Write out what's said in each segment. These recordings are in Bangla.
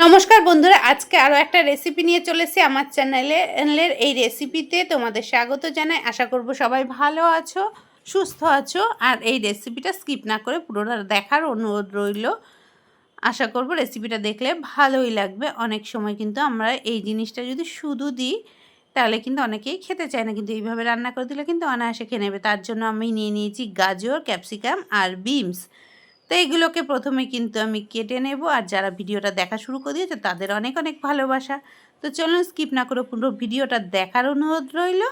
নমস্কার বন্ধুরা, আজকে আরও একটা রেসিপি নিয়ে চলেছি আমার চ্যানেলে চ্যানেলের এই রেসিপিতে তোমাদের স্বাগত জানাই। আশা করব সবাই ভালো আছো, সুস্থ আছো, আর এই রেসিপিটা স্কিপ না করে পুরোটা দেখার অনুরোধ রইল। আশা করব রেসিপিটা দেখলে ভালোই লাগবে। অনেক সময় কিন্তু আমরা এই জিনিসটা যদি শুধু দিই তাহলে কিন্তু অনেকেই খেতে চায় না। কিন্তু এইভাবে রান্না করে দিলে কিন্তু অনায়াসে খেয়ে নেবে। তার জন্য আমি নিয়ে নিয়েছি গাজর, ক্যাপসিকাম আর বিমস। তো এগুলোকে প্রথমে কিন্তু আমি কেটে নেব আর যারা ভিডিওটা দেখা শুরু করে দিয়েছে তাদের অনেক অনেক ভালোবাসা। তো চলুন স্কিপ না করে পুরো ভিডিওটা দেখার অনুরোধ রইল।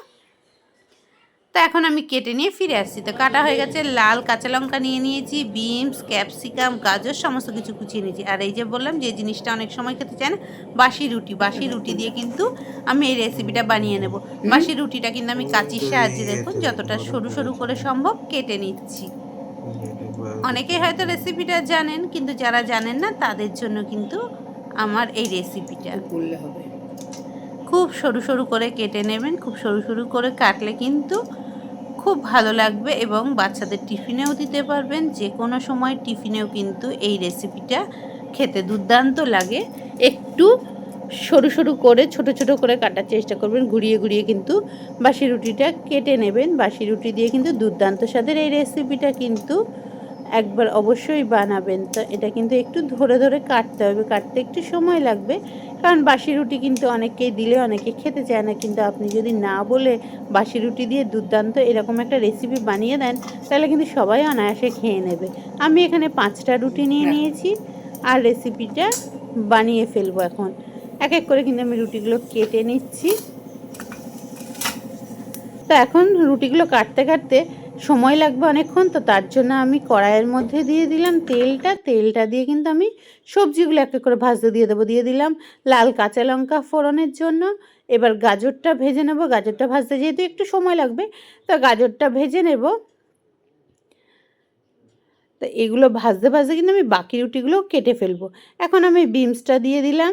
তো এখন আমি কেটে নিয়ে ফিরে আসছি। তো কাটা হয়ে গেছে লাল কাঁচা লঙ্কা নিয়ে নিয়েছি বিনস ক্যাপসিকাম গাজর সমস্ত কিছু কুচিয়ে নিয়েছি। আর এই যে বললাম যে জিনিসটা অনেক সময় খেতে চায় না বাসি রুটি। বাসি রুটি দিয়ে কিন্তু আমি এই রেসিপিটা বানিয়ে নেব। বাসি রুটিটা কিন্তু আমি কাঁচির সাহায্যে দেখুন যতটা সরু সরু করে সম্ভব কেটে নিচ্ছি। অনেকে হয়তো রেসিপিটা জানেন কিন্তু যারা জানেন না তাদের জন্য কিন্তু আমার এই রেসিপিটা করলে হবে? খুব সরু সরু করে কেটে নেবেন খুব সরু সরু করে কাটলে কিন্তু খুব ভালো লাগবে এবং বাচ্চাদের টিফিনেও দিতে পারবেন। যে কোনো সময় টিফিনেও কিন্তু এই রেসিপিটা খেতে দুর্দান্ত লাগে। একটু সরু সরু করে, ছোট ছোট করে কাটার চেষ্টা করবেন। ঘুরিয়ে ঘুরিয়ে কিন্তু বাসি রুটিটা কেটে নেবেন। বাসি রুটি দিয়ে কিন্তু দুর্দান্ত স্বাদের এই রেসিপিটা কিন্তু একবার অবশ্যই বানাবেন। তো এটা কিন্তু একটু ধরে ধরে কাটতে হবে কাটতে একটু সময় লাগবে। কারণ বাসি রুটি কিন্তু অনেকেই দিলে অনেকে খেতে চায় না। কিন্তু আপনি যদি না বলে বাসি রুটি দিয়ে দুর্দান্ত এরকম একটা রেসিপি বানিয়ে দেন তাহলে কিন্তু সবাই অনায়াসে খেয়ে নেবে। আমি এখানে পাঁচটা রুটি নিয়ে নিয়েছি আর রেসিপিটা বানিয়ে ফেলব এখন। এক এক করে কিন্তু আমি রুটিগুলো কেটে নিচ্ছি। তো এখন রুটিগুলো কাটতে কাটতে সময় লাগবে অনেকক্ষণ, তো তার জন্য আমি কড়াইয়ের মধ্যে দিয়ে দিলাম তেলটা। তেলটা দিয়ে কিন্তু আমি সবজিগুলো একটা করে ভাজতে দিয়ে দেবো। দিয়ে দিলাম লাল কাঁচা লঙ্কা ফোড়নের জন্য। এবার গাজরটা ভেজে নেব। গাজরটা ভাজতে যেহেতু একটু সময় লাগবে, তো গাজরটা ভেজে নেব। তো এগুলো ভাজতে ভাজতে কিন্তু আমি বাকি রুটিগুলো কেটে ফেলব। এখন আমি বিমসটা দিয়ে দিলাম।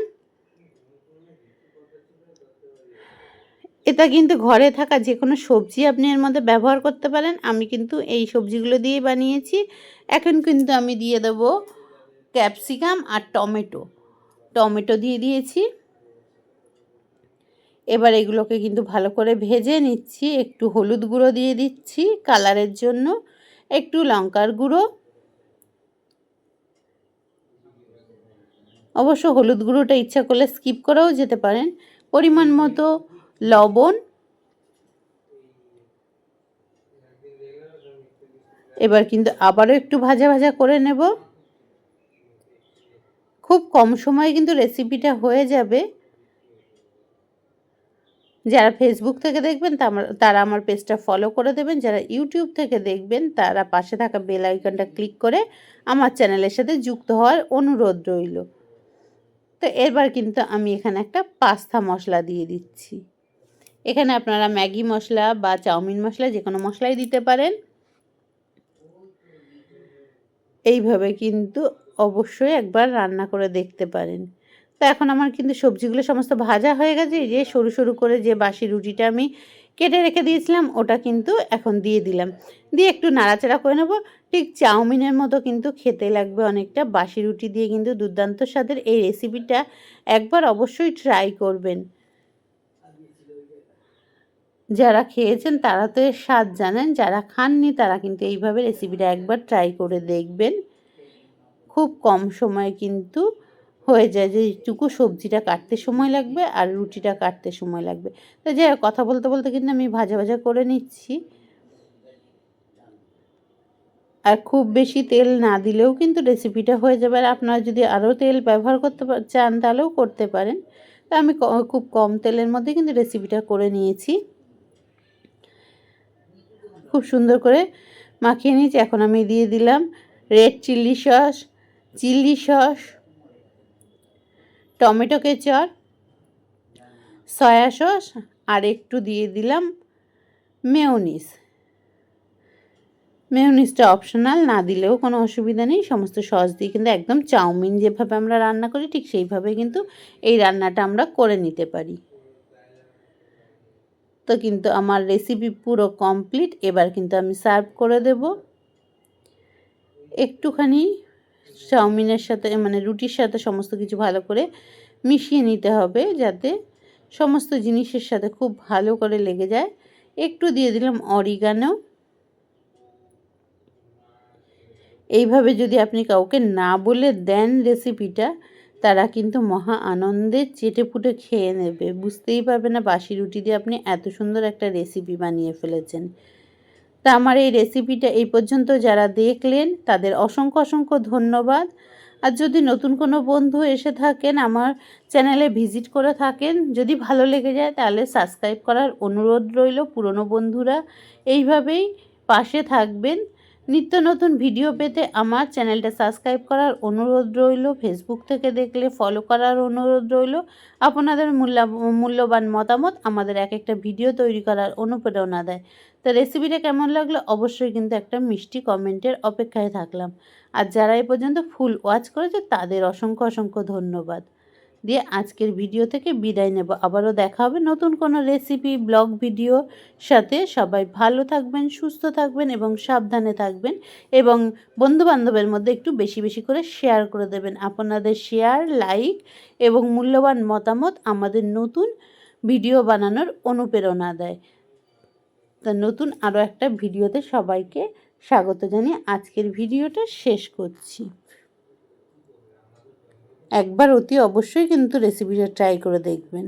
এটা কিন্তু ঘরে থাকা যে কোনো সবজি আপনি এর মধ্যে ব্যবহার করতে পারেন। আমি কিন্তু এই সবজিগুলো দিয়ে বানিয়েছি। এখন কিন্তু আমি দিয়ে দেব ক্যাপসিকাম আর টমেটো। টমেটো দিয়ে দিয়েছি। এবার এগুলোকে কিন্তু ভালো করে ভেজে নিচ্ছি। একটু হলুদ গুঁড়ো দিয়ে দিচ্ছি কালারের জন্য। একটু লঙ্কার গুঁড়ো। অবশ্য হলুদ গুঁড়োটা ইচ্ছা করলে স্কিপ করাও যেতে পারেন। পরিমাণ মতো লবণ। এবার কিন্তু আবারও একটু ভাজা ভাজা করে নেব। খুব কম সময়ে কিন্তু রেসিপিটা হয়ে যাবে। যারা ফেসবুক থেকে দেখবেন তারা আমার পেজটা ফলো করে দেবেন। যারা ইউটিউব থেকে দেখবেন, তারা পাশে থাকা বেল আইকনটা ক্লিক করে আমার চ্যানেলের সাথে যুক্ত হওয়ার অনুরোধ রইল। তো এবার কিন্তু আমি এখানে একটা পাস্তা মশলা দিয়ে দিচ্ছি। এখানে আপনারা ম্যাগি মশলা বা চাউমিন মশলা যে কোনো মশলাই দিতে পারেন। এইভাবে কিন্তু অবশ্যই একবার রান্না করে দেখতে পারেন। তো এখন আমার কিন্তু সবজিগুলো সমস্ত ভাজা হয়ে গেছে যে সরু সরু করে যে বাসি রুটিটা আমি কেটে রেখে দিয়েছিলাম, ওটা কিন্তু এখন দিয়ে দিলাম। দিয়ে একটু নাড়াচাড়া করে নেব। ঠিক চাউমিনের মতো কিন্তু খেতে লাগবে অনেকটা। বাসি রুটি দিয়ে কিন্তু দুর্দান্ত স্বাদের এই রেসিপিটা একবার অবশ্যই ট্রাই করবেন। যারা খেয়েছেন তারা তো এর স্বাদ জানেন, যারা খাননি তারা কিন্তু এইভাবে রেসিপিটা একবার ট্রাই করে দেখবেন। খুব কম সময়ে কিন্তু হয়ে যায় যে যেটুকু সবজিটা কাটতে সময় লাগবে আর রুটিটা কাটতে সময় লাগবে। তো যাই কথা বলতে বলতে কিন্তু আমি ভাজা ভাজা করে নিচ্ছি। আর খুব বেশি তেল না দিলেও কিন্তু রেসিপিটা হয়ে যাবে। আর আপনারা যদি আরও তেল ব্যবহার করতে চান তাহলেও করতে পারেন। তা আমি খুব কম তেলের মধ্যে কিন্তু রেসিপিটা করে নিয়েছি। খুব সুন্দর করে মাখিয়ে নিয়েছি। এখন আমি দিয়ে দিলাম red chilli sauce chilli sauce tomato ketchup soya sauce আর একটু দিয়ে দিলাম মেয়নিস মেয়নিসটা অপশনাল না দিলেও কোনো অসুবিধা নেই। সমস্ত সস দিয়ে কিন্তু একদম চাউমিন যেভাবে আমরা রান্না করি, ঠিক সেইভাবে কিন্তু এই রান্নাটা আমরা করে নিতে পারি। তো কিন্তু আমার রেসিপি পুরো কমপ্লিট এবার কিন্তু আমি সার্ভ করে দেব। একটুখানি চাউমিনের সাথে মানে রুটির সাথে সমস্ত কিছু ভালো করে মিশিয়ে নিতে হবে যাতে সমস্ত জিনিসের সাথে খুব ভালো করে লেগে যায়। একটু দিয়ে দিলাম অরিগানো এইভাবে যদি আপনি কাউকে না বলে দেন রেসিপিটা তারা কিন্তু মহা আনন্দে চেটে পুটে খেয়ে নেবে। বুঝতেই পারবে না বাসি রুটি দিয়ে আপনি এত সুন্দর একটা রেসিপি বানিয়ে ফেলেছেন। তা আমার এই রেসিপিটা এই পর্যন্ত যারা দেখলেন, তাদের অসংখ্য অসংখ্য ধন্যবাদ। আর যদি নতুন কোনো বন্ধু এসে থাকেন, আমার চ্যানেলে ভিজিট করে থাকেন, যদি ভালো লেগে যায় তাহলে সাবস্ক্রাইব করার অনুরোধ রইল পুরনো বন্ধুরা। এইভাবেই পাশে থাকবেন। নিত্য নতুন ভিডিও পেতে আমার চ্যানেলটা সাবস্ক্রাইব করার অনুরোধ রইল। ফেসবুক থেকে দেখলে ফলো করার অনুরোধ রইল। আপনাদের মূল্যা, মূল্যবান মতামত আমাদের এক একটা ভিডিও তৈরি করার অনুপ্রেরণা দেয়। তো রেসিপিটা কেমন লাগল? অবশ্যই কিন্তু একটা মিষ্টি কমেন্টের অপেক্ষায় থাকলাম। আর যারা এই পর্যন্ত ফুল ওয়াচ করেছে, তাদের অসংখ্য অসংখ্য ধন্যবাদ। দিয়ে আজকের ভিডিও থেকে বিদায় নেব। আবারও দেখা হবে নতুন কোনো রেসিপি ব্লগ ভিডিও সাথে। সবাই ভালো থাকবেন, সুস্থ থাকবেন এবং সাবধানে থাকবেন এবং বন্ধুবান্ধবের মধ্যে একটু বেশি বেশি করে শেয়ার করে দেবেন। আপনাদের শেয়ার লাইক এবং মূল্যবান মতামত আমাদের নতুন ভিডিও বানানোর অনুপ্রেরণা দেয়। তা নতুন আরও একটা ভিডিওতে সবাইকে স্বাগত জানিয়ে আজকের ভিডিওটা শেষ করছি। একবার অতি অবশ্যই কিন্তু রেসিপিটা ট্রাই করে দেখবেন।